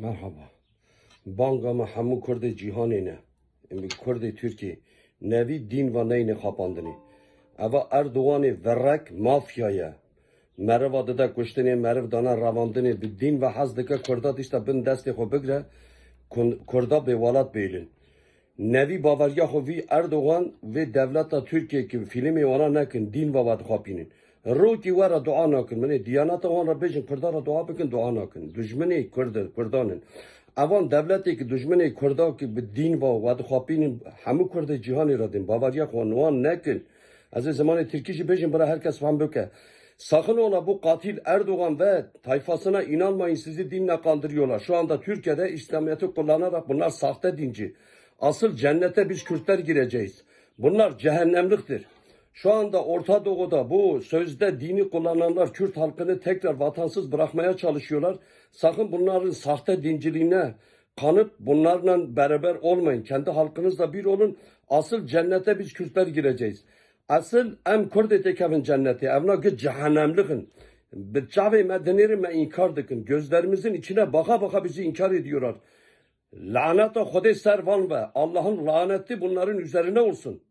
Merhaba. Bangama hemû Kurdi cihanê ne. Emî Kurdi Türkiye nevî din ve neyne kapandını. Eva Erdoğan'ı verrek mafyaya. Merva dide kuştinê meriv dana ravandinê bi din ve hez dike Kurda tişta bin destê xwe bigre Kurda bêwalat bêlin. Nevî baveriya xwe vî Erdoğan vê devleta Tirkiye ki filmê wana nekin din ve ve dixapînin. Minê diyaneta wan re bêjin Kurda re dua bikin dua nakin. Dijminê Kurd Kurdanin. Evan devletê ki dijminê Kurda ki bi dîn ve vedixapînin hemû Kurdê cîhanê re din. Baveriya xwe wan nekin. Ez ê zimanê Tirkî jî bêjin bira herkes fehm bike. Sakın ola bu katil Erdoğan ve tayfasına inanmayın sizi dinle kandırıyorlar. Şu anda Türkiye'de İslamiyet'i kullanarak bunlar sahte dinci. Asıl cennete biz Kürtler gireceğiz. Bunlar cehennemliktir. Şu anda Orta Doğu'da bu sözde dini kullananlar Kürt halkını tekrar vatansız bırakmaya çalışıyorlar. Sakın bunların sahte dinciliğine kanıp bunlarla beraber olmayın. Kendi halkınızla bir olun. Asıl cennete biz Kürtler gireceğiz. Asıl em Kurd tekevin cenneti. Evna git cehennemlikin. Bir çave medeneri me inkar dikin. Gözlerimizin içine baka baka bizi inkar ediyorlar. Laneta Hode servan ve Allah'ın laneti bunların üzerine olsun.